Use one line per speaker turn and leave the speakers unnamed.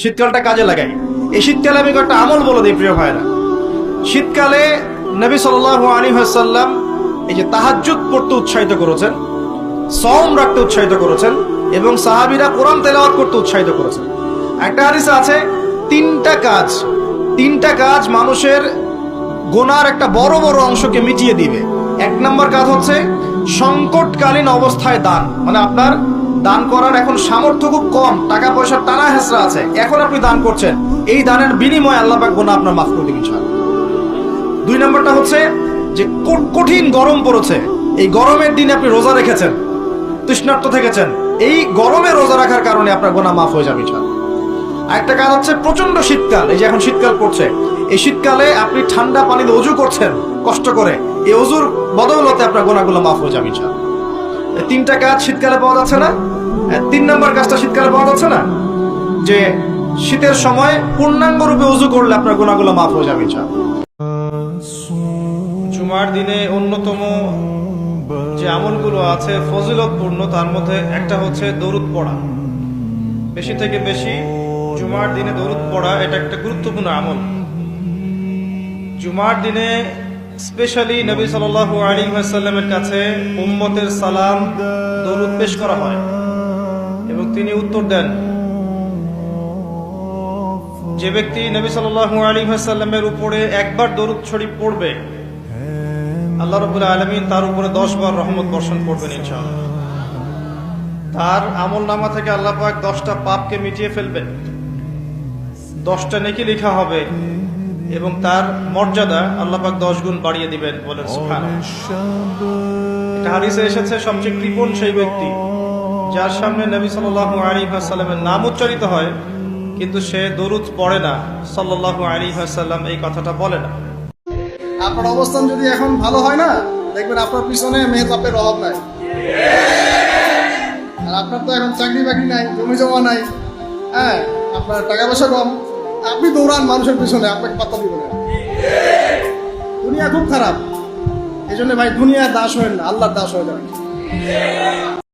শীতকালটা কাজে লাগাই। এই শীতকালে আমি একটা আমল বলে দিই, প্রিয় ভাইরা শীতকালে নবী সাল্লাল্লাহু আলাইহি ওয়াসাল্লাম এই যে তাহাজ্জুদ পড়তে উৎসাহিত করেছেন সওম রাখতে উৎসাহিত করেছেন এবং সাহাবীরা কোরআন তেলাওয়াত করতে উৎসাহিত করেছেন। একটা হাদিসে আছে, তিনটা কাজ তিনটা কাজ মানুষের গোনার একটা বড় বড় অংশকে মিটিয়ে দিবে। এক নম্বর কাজ হচ্ছে সংকটকালীন অবস্থায় দান মানে আপনার দান করার এখন সামর্থ্য খুব কম টাকা পয়সার টানা হেসরা আছে এখন আপনি দান করছেন এই দানের বিনিময়ে আল্লাহ পাক গোনা আপনার মাফ করে দিবেন। দুই নম্বরটা হচ্ছে যে কঠিন গরম পড়েছে এই গরমের দিনে আপনি রোজা রেখেছেন, তৃষ্ণার্ত থেকেছেন এই গরমে রোজা রাখার কারণে আপনার গোনা মাফ হয়ে যাবে, ইনশাআল্লাহ। আরেকটা কাজ হচ্ছে প্রচণ্ড শীতকাল এই যে এখন শীতকাল পড়ছে, এই শীতকালে আপনি ঠান্ডা পানিতে অজু করছেন, কষ্ট করে, এই অজুর বদৌলতে আপনার গোনাগুলো মাফ হয়ে যাবে, ইনশাআল্লাহ। তিনটা কাজ শীতকালে পাওয়া যাচ্ছে না তিন নম্বর কাজটা শীতকালে পাওয়া যাচ্ছে না, যে শীতের সময় পূর্ণাঙ্গ রূপে অজু করলে আপনার গোনাগুলো মাফ হয়ে যাবে। জুমার দিনে অন্যতম যে আমলগুলো আছে ফজিলতপূর্ণ, তার মধ্যে একটা হচ্ছে দরুদ পড়া বেশি থেকে বেশি জুমার দিনে দরুদ পড়া, এটা একটা গুরুত্বপূর্ণ আমল জুমার দিনে স্পেশালি নবী সাল্লাল্লাহু আলাইহি ওয়াসাল্লামের কাছে উম্মতের সালাম দরুদ পেশ করা হয় এবং তিনি উত্তর দেন, যে ব্যক্তি নবী সাল্লাল্লাহু আলাইহি ওয়াসাল্লামের উপরে একবার দরুদ শরীফ পড়বে, আল্লাহ রাব্বুল আলামিন তার উপরে 10 বার রহমত বর্ষণ করবেন ইনশাআল্লাহ। তার আমল নামা থেকে আল্লাহ পাক দশটা পাপকে মিটিয়ে ফেলবেন। দশটা নেকি লেখা হবে। এবং তার মর্যাদা আল্লাহ পাক দশ গুণ বাড়িয়ে দিবেন বলেন এটা হাদিসে এসেছে সবচেয়ে কৃপণ সেই ব্যক্তি যার সামনে নবী সাল্লাল্লাহু আলাইহি ওয়াসাল্লামের নাম উচ্চারিত হয় কিন্তু সে দরুদ পড়ে না সাল্লাল্লাহু আলাইহি ওয়াসাল্লাম এই কথাটা বলে না।
আপনার অবস্থান যদি এখন ভালো হয় না দেখবেন আপনার পিছনে মেহতাপের অভাব নাই। আর আপনার তো এখন চাকরি বাকরি নাই জমি জমা নাই হ্যাঁ আপনার টাকা পয়সা কম আপনি দৌড়ান, মানুষের পিছনে আপনাকে পাত্তা দিব না। দুনিয়া খুব খারাপ। এই জন্য ভাই, দুনিয়ার দাস হয়েন না, আল্লাহর দাস হয়ে যাবেন।